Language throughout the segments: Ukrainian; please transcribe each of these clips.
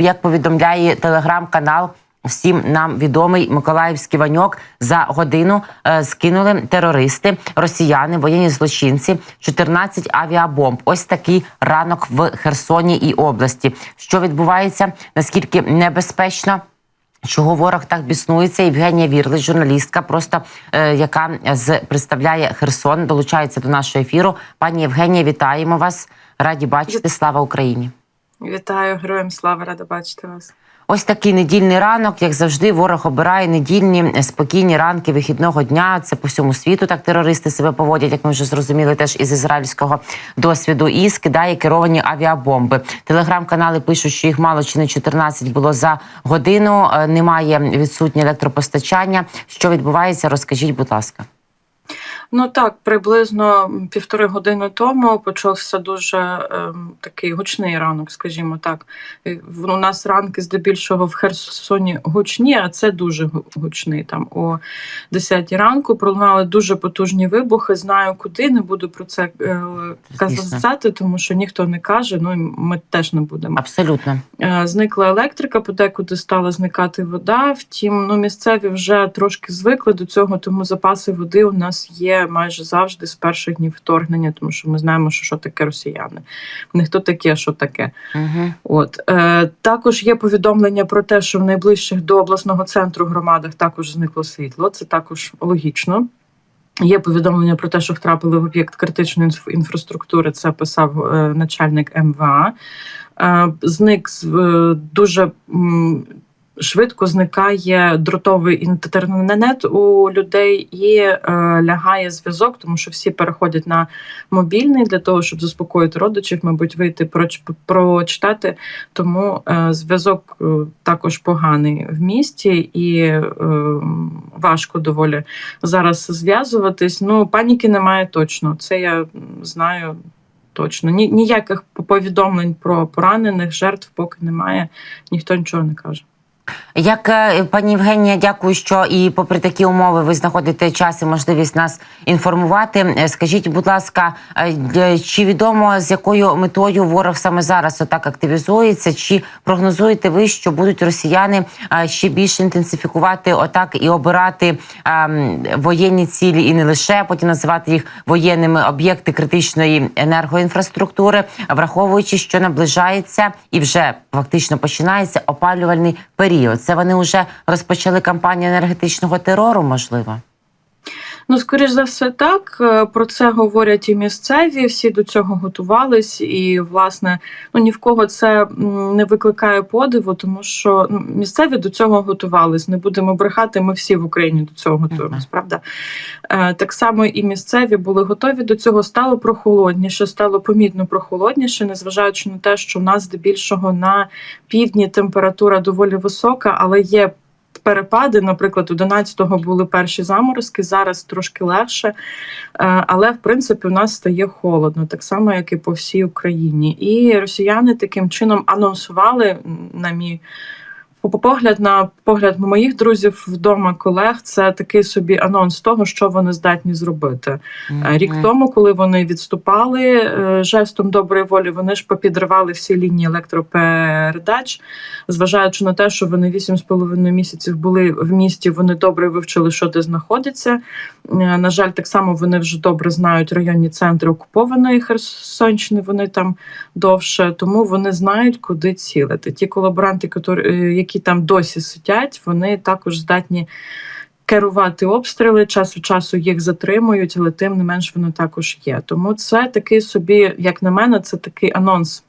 як повідомляє телеграм-канал. Всім нам відомий Миколаївський ваньок за годину е, скинули терористи, росіяни, воєнні злочинці, 14 авіабомб. Ось такий ранок в Херсоні і області. Що відбувається? Наскільки небезпечно? Чого ворог так біснується? Євгенія Вірлич, журналістка, просто е, яка з представляє Херсон, долучається до нашого ефіру. Пані Євгенія, вітаємо вас. Раді бачити. Слава Україні! Вітаю, героям слава, рада бачити вас. Ось такий недільний ранок, як завжди, ворог обирає недільні е, спокійні ранки вихідного дня. Це по всьому світу так терористи себе поводять, як ми вже зрозуміли, теж із ізраїльського досвіду. І скидає керовані авіабомби. Телеграм-канали пишуть, що їх мало чи не 14 було за годину. Е, Немає відсутнє електропостачання. Що відбувається? Розкажіть, будь ласка. Ну так, приблизно півтори години тому почався дуже ем, такий гучний ранок, скажімо так. У нас ранки здебільшого в Херсоні гучні, а це дуже гучний. Там о 10 ранку пролунали дуже потужні вибухи. Знаю куди, не буду про це е, казати, тому що ніхто не каже. Ну і ми теж не будемо. Абсолютно. Е, Зникла електрика, подекуди стала зникати вода. Втім, ну місцеві вже трошки звикли до цього, тому запаси води у нас є майже завжди з перших днів вторгнення, тому що ми знаємо, що, що таке росіяни. Не хто таке, що таке. Угу. От е, також є повідомлення про те, що в найближчих до обласного центру громадах також зникло світло. Це також логічно. Є повідомлення про те, що втрапили в об'єкт критичної інфраструктури. Це писав е, начальник МВА. Е, зник з- е, дуже м, швидко зникає дротовий інтернет у людей і е, лягає зв'язок, тому що всі переходять на мобільний для того, щоб заспокоїти родичів, мабуть, вийти проч- прочитати. Тому е, зв'язок е, також поганий в місті і е, важко доволі зараз зв'язуватись. Ну, паніки немає точно. Це я знаю точно. Ні, ніяких повідомлень про поранених жертв поки немає, ніхто нічого не каже. Як е, пані Євгенія, дякую, що і попри такі умови ви знаходите час і можливість нас інформувати. Е, Скажіть, будь ласка, е, чи відомо з якою метою ворог саме зараз отак активізується? Чи прогнозуєте ви, що будуть росіяни ще більше інтенсифікувати отак і обирати е, воєнні цілі, і не лише потім називати їх воєнними об'єкти критичної енергоінфраструктури, враховуючи, що наближається і вже фактично починається опалювальний період. Це вони вже розпочали кампанію енергетичного терору, можливо. Ну, скоріш за все, так Е, про це говорять і місцеві. Всі до цього готувались, і власне ну ні в кого це не викликає подиву, тому що ну, місцеві до цього готувались. Не будемо брехати. Ми всі в Україні до цього готуємось. Правда, Е, так само і місцеві були готові до цього. Стало прохолодніше, стало помітно прохолодніше, незважаючи на те, що в нас здебільшого на півдні температура доволі висока, але є перепади. Наприклад, 11-го були перші заморозки, зараз трошки легше. Е, Але в принципі у нас стає холодно, так само, як і по всій Україні. І росіяни таким чином анонсували, на мій погляд на погляд моїх друзів вдома, колег, це такий собі анонс того, що вони здатні зробити. Е, Рік тому, коли вони відступали е, жестом доброї волі, вони ж попідривали всі лінії електропередач, зважаючи на те, що вони 8,5 місяців були в місті, вони добре вивчили, що де знаходиться. Е, На жаль, так само вони вже добре знають районні центри окупованої Херсонщини. Вони там довше, тому вони знають, куди цілити. Ті колаборанти, е, які там досі сидять, вони також здатні. Керувати обстріли час від часу їх затримують, але тим не менш воно також є. Тому це такий собі, як на мене, це такий анонс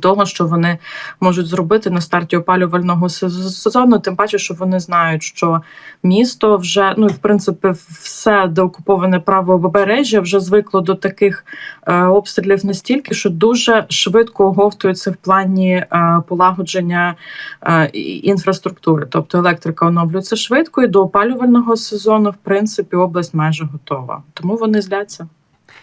того, що вони можуть зробити на старті опалювального сезону. Тим паче, що вони знають, що місто вже ну в принципі все деокуповане правобережжя вже звикло до таких е, обстрілів настільки, що дуже швидко оговтується в плані е, полагодження е, інфраструктури. Тобто електрика оновлюється швидко, і до опалювального сезону, в принципі, область майже готова. Тому вони зляться.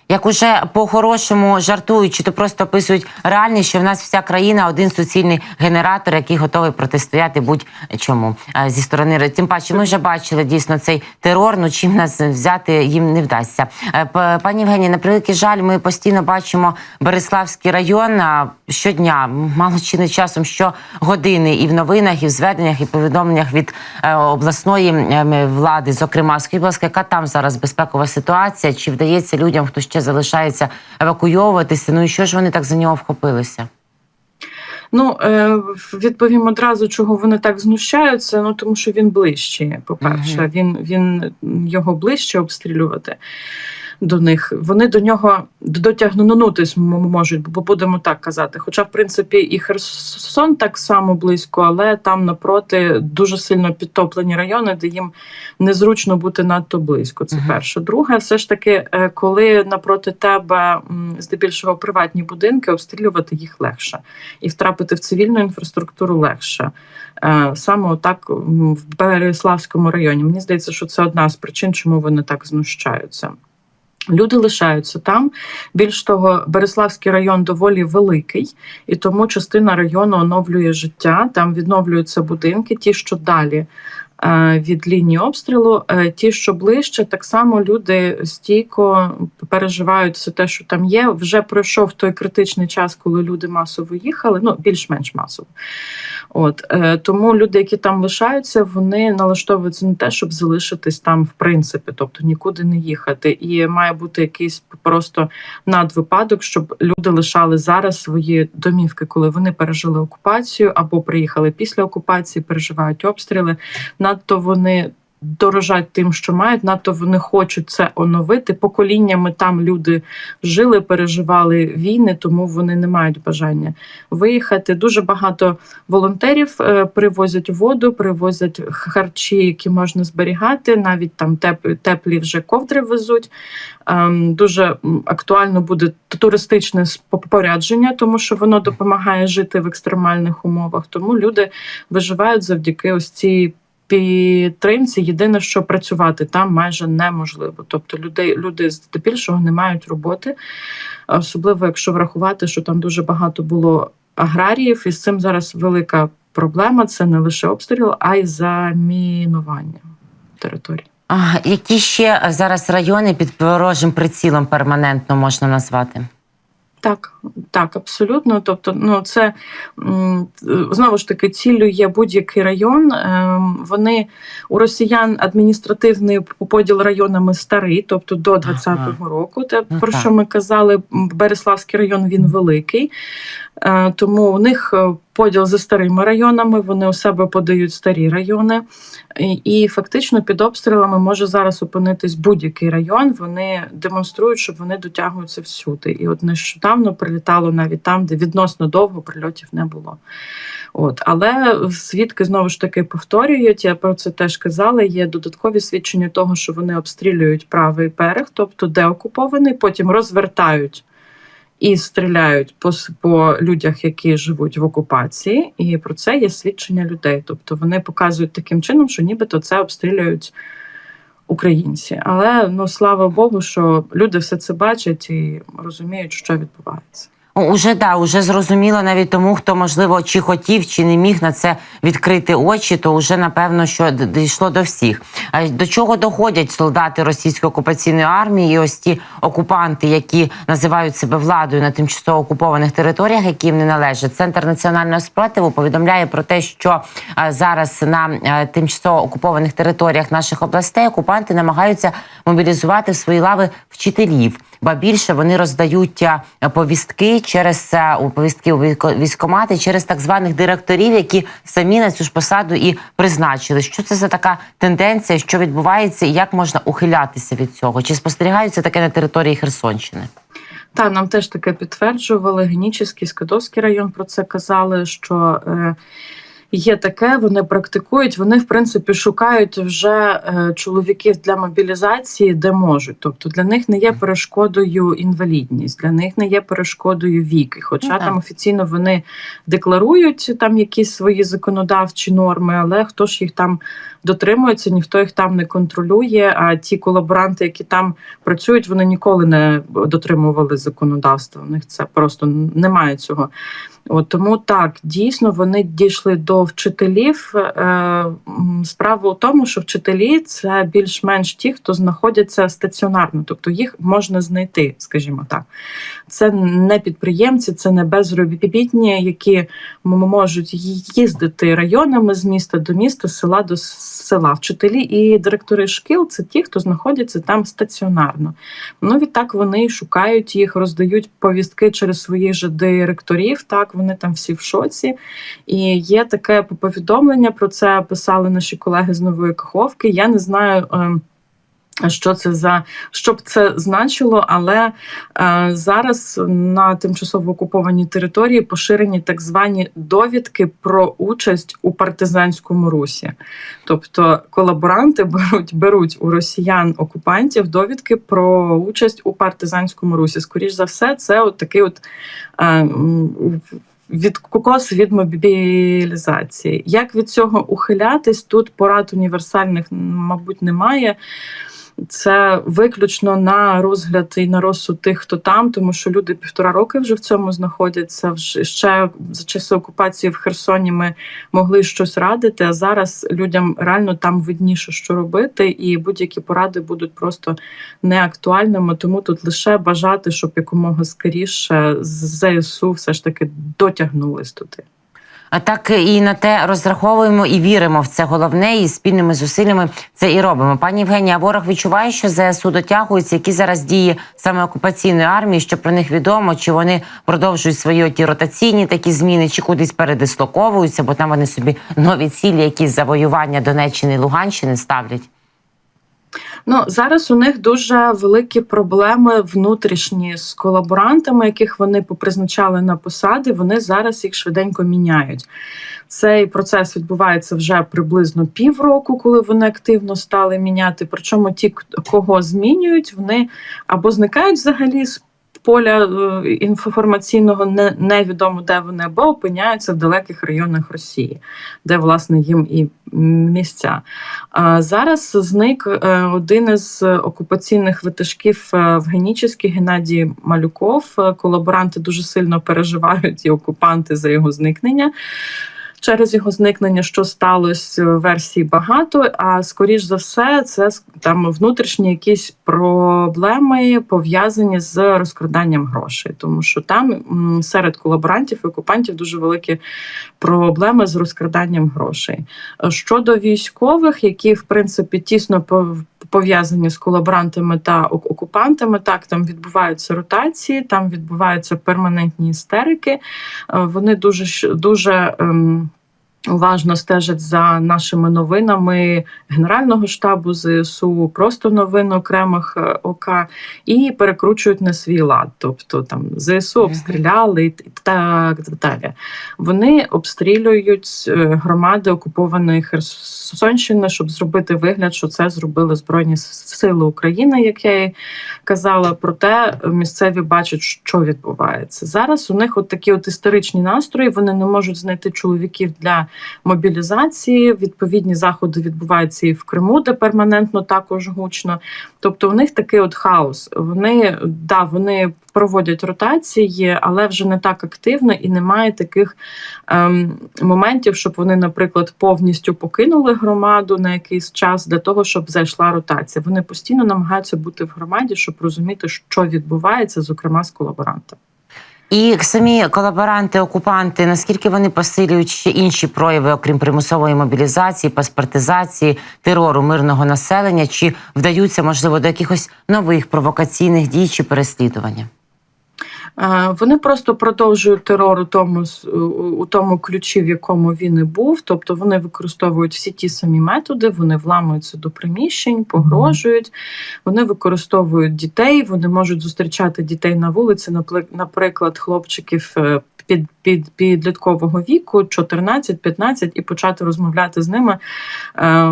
Як уже по-хорошому жартують, чи то просто описують реальність, що в нас вся країна один суцільний генератор, який готовий протистояти будь-чому е, зі сторони. Тим паче, ми вже бачили дійсно цей терор. Ну чим нас взяти їм не вдасться. Е, Пані Євгенія, на превеликий жаль, ми постійно бачимо Береславський район щодня, мало чи не часом щогодини, і в новинах, і в зведеннях, і повідомленнях від е, обласної влади. Зокрема, скажіть, будь ласка, яка там зараз безпекова ситуація? Чи вдається людям, хто ще залишається евакуйовуватися? Ну і що ж вони так за нього вхопилися? Ну е, відповім одразу, чого вони так знущаються. Ну тому що він ближче. По-перше, Мгм. він, він його ближче обстрілювати до них. Вони до нього дотягнутись м- можуть, бо будемо так казати. Хоча, в принципі, і Херсон так само близько, але там напроти дуже сильно підтоплені райони, де їм незручно бути надто близько. Це перше. Друге, все ж таки, е, коли напроти тебе здебільшого приватні будинки, обстрілювати їх легше і втрапити в цивільну інфраструктуру легше. Е, Саме отак м, в Береславському районі. Мені здається, що це одна з причин, чому вони так знущаються. Люди лишаються там. Більш того, Береславський район доволі великий, і тому частина району оновлює життя. Там відновлюються будинки, ті, що далі від лінії обстрілу, е, ті, що ближче, так само люди стійко переживають все те, що там є. Вже пройшов той критичний час, коли люди масово їхали, ну більш-менш масово. От е, тому люди, які там лишаються, вони налаштовуються на те, щоб залишитись там, в принципі, тобто нікуди не їхати. І має бути якийсь просто надвипадок, щоб люди лишали зараз свої домівки, коли вони пережили окупацію або приїхали після окупації, переживають обстріли. Надто вони. Дорожать тим, що мають, надто вони хочуть це оновити. Поколіннями там люди жили, переживали війни, тому вони не мають бажання виїхати. Дуже багато волонтерів е, привозять воду, привозять харчі, які можна зберігати. Навіть там теп- теплі вже ковдри везуть. Ем, Дуже актуально буде туристичне спорядження, тому що воно допомагає жити в екстремальних умовах. Тому люди виживають завдяки ось цій. Підтримці єдине, що працювати там майже неможливо. Тобто людей люди здебільшого не мають роботи, особливо якщо врахувати, що там дуже багато було аграріїв, і з цим зараз велика проблема. Це не лише обстріл, а й замінування території. А, які ще зараз райони під ворожим прицілом перманентно можна назвати? Так, так, абсолютно. Тобто, ну це знову ж таки ціллю є будь-який район. Ем, Вони у росіян адміністративний поділ районами старий, тобто до 20-го року. Те Ну, про що ми казали, Береславський район він великий, Е, тому у них е, поділ за старими районами. Вони у себе подають старі райони, і, фактично під обстрілами може зараз опинитись будь-який район. Вони демонструють, що вони дотягуються всюди. І от нещодавно прилітало навіть там, де відносно довго прильотів не було. От, але свідки знову ж таки повторюють. Я про це теж казала. Є додаткові свідчення того, що вони обстрілюють правий берег, тобто де окупований, потім розвертають і стріляють по, по людях, які живуть в окупації. І про це є свідчення людей. Тобто вони показують таким чином, що нібито це обстрілюють українці. Але ну слава Богу, що люди все це бачать і розуміють, що відбувається. Уже да, уже зрозуміло навіть тому, хто можливо чи хотів, чи не міг на це відкрити очі, то вже напевно, що дійшло до всіх. А до чого доходять солдати російської окупаційної армії, і ось ті окупанти, які називають себе владою на тимчасово окупованих територіях, які їм не належать. Центр національного спротиву повідомляє про те, що зараз на е, тимчасово окупованих територіях наших областей окупанти намагаються мобілізувати в свої лави вчителів. Ба більше вони роздають е, повістки через у повістки у військо- військкомати через так званих директорів, які самі на цю ж посаду і призначили. Що це за така тенденція, що відбувається, і як можна ухилятися від цього? Чи спостерігаються таке на території Херсонщини? Та нам теж таке підтверджували. Генічеський, Скадовський район про це казали, що е, Є таке, вони практикують. Вони, в принципі, шукають вже е, чоловіків для мобілізації, де можуть. Тобто для них не є перешкодою інвалідність, для них не є перешкодою вік. І Хоча Ну, там офіційно вони декларують там якісь свої законодавчі норми, але хто ж їх там дотримується, ніхто їх там не контролює. А ті колаборанти, які там працюють, вони ніколи не дотримували законодавства. У них це просто немає цього. От тому так дійсно вони дійшли до вчителів. Е, Справа у тому, що вчителі це більш-менш ті, хто знаходяться стаціонарно, тобто їх можна знайти, скажімо так. Це не підприємці, це не безробітні, які можуть їздити районами з міста до міста, з села до села. Вчителі і директори шкіл це ті, хто знаходяться там стаціонарно. Ну відтак вони шукають їх, роздають повістки через своїх же директорів. Так вони там всі в шоці. І є таке повідомлення про це писали наші колеги з нової Каховки. Я не знаю. ем, що це за що б це значило, але е, зараз на тимчасово окупованій території поширені так звані довідки про участь у партизанському русі. Тобто колаборанти беруть беруть у росіян окупантів довідки про участь у партизанському русі. Скоріш за все, це от такий от е, від кокос від мобілізації. Як від цього ухилятись? Тут порад універсальних, мабуть, немає. Це виключно на розгляд і на розсуд тих, хто там, тому що люди півтора роки вже в цьому знаходяться. Ще за часи окупації в Херсоні ми могли щось радити. А зараз людям реально там видніше, що робити, і будь-які поради будуть просто неактуальними. Тому тут лише бажати, щоб якомога скоріше з ЗСУ все ж таки дотягнулись туди. Так і на те розраховуємо і віримо в це головне, і спільними зусиллями це і робимо. Пані Євгенія, ворог відчуває, що ЗСУ дотягується, які зараз дії саме окупаційної армії, що про них відомо, чи вони продовжують свої ті ротаційні такі зміни, чи кудись передислоковуються, бо там вони собі нові цілі, якісь завоювання Донеччини і Луганщини ставлять. Ну зараз у них дуже великі проблеми внутрішні з колаборантами, яких вони попризначали на посади. Вони зараз їх швиденько міняють. Цей процес відбувається вже приблизно півроку, коли вони активно стали міняти. Причому ті, кого змінюють, вони або зникають взагалі з поля е, інформаційного, не, невідомо де вони, або опиняються в далеких районах Росії, де власне їм і місця. А зараз зник е, один із окупаційних витажків е, в Генічеській Геннадій Малюков. Колаборанти дуже сильно переживають і окупанти за його зникнення. Через його зникнення, що сталося, версій багато. А скоріш за все, це там внутрішні якісь проблеми пов'язані з розкраданням грошей, тому що там серед колаборантів і окупантів дуже великі проблеми з розкраданням грошей. Щодо військових, які в принципі тісно пов'язані з колаборантами та окупантами, так там відбуваються ротації, там відбуваються перманентні істерики. Е, Вони дуже дуже. ем, Уважно стежать за нашими новинами Генерального штабу ЗСУ, просто новин окремих е, ОК, і перекручують на свій лад. Тобто там ЗСУ обстріляли і так далі. Вони обстрілюють е, громади окупованої Херсонщини, щоб зробити вигляд, що це зробили Збройні Сили України, як я і казала. Проте місцеві бачать, що відбувається зараз. У них от такі от історичні настрої. Вони не можуть знайти чоловіків для мобілізації. Відповідні заходи відбуваються і в Криму, де перманентно також гучно. Тобто, у них такий от хаос. Вони да, вони проводять ротації, але вже не так активно і немає таких ем, моментів, щоб вони, наприклад, повністю покинули громаду на якийсь час для того, щоб зайшла ротація. Вони постійно намагаються бути в громаді, щоб розуміти, що відбувається, зокрема з колаборантами. І самі колаборанти, окупанти, наскільки вони посилюють ще інші прояви, окрім примусової мобілізації, паспортизації, терору мирного населення, чи вдаються, можливо, до якихось нових провокаційних дій чи переслідування? Вони просто продовжують терор у тому у- тому ключі, в якому він і був. Тобто вони використовують всі ті самі методи, вони вламуються до приміщень, погрожують, вони використовують дітей, вони можуть зустрічати дітей на вулиці, наприклад, хлопчиків е, під під підліткового віку, 14-15, і почати розмовляти з ними, е,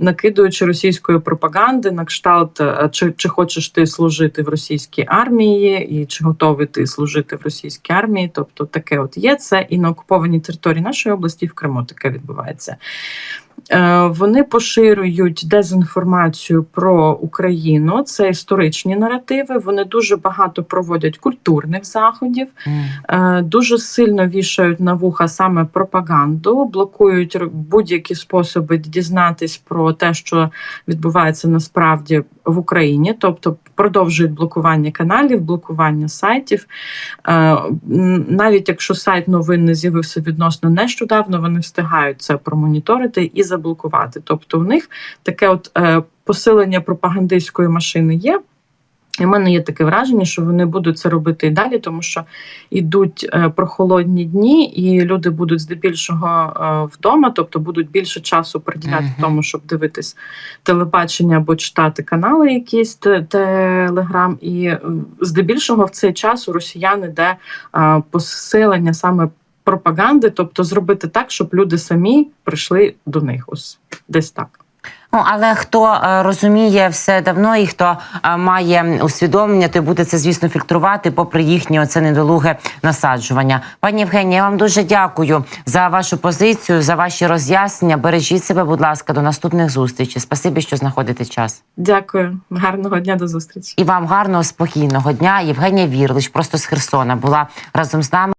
накидуючи російської пропаганди на кшталт, е, чи, чи хочеш ти служити в російській армії, і чи готовий ти служити в російській армії. Тобто таке от є це і на окупованій території нашої області, і в Криму таке відбувається. Е, Вони поширюють дезінформацію про Україну. Це історичні наративи. Вони дуже багато проводять культурних заходів, дуже сильно вішають на вуха саме пропаганду, блокують будь-які способи дізнатись про те, що відбувається насправді в Україні, тобто продовжують блокування каналів, блокування сайтів. Е, Навіть якщо сайт новин не з'явився відносно нещодавно, вони встигають це промоніторити і заблокувати. Тобто, в них таке от е, посилення пропагандистської машини є. І в мене є таке враження, що вони будуть це робити і далі, тому що йдуть е, прохолодні дні, і люди будуть здебільшого е, вдома, тобто будуть більше часу приділяти Мгм. тому, щоб дивитись телебачення або читати канали, якісь те- телеграм. І е, здебільшого в цей час у росіян іде посилення саме пропаганди, тобто зробити так, щоб люди самі прийшли до них. Ось десь так. Ну, але хто е, розуміє все давно і хто е, має усвідомлення, той буде це, звісно, фільтрувати, попри їхнє оце недолуге насаджування. Пані Євгенія, я вам дуже дякую за вашу позицію, за ваші роз'яснення. Бережіть себе, будь ласка, до наступних зустрічей. Спасибі, що знаходите час. Дякую, гарного дня до зустрічі. І вам гарного спокійного дня. Євгенія Вірлич, просто з Херсона, була разом з нами.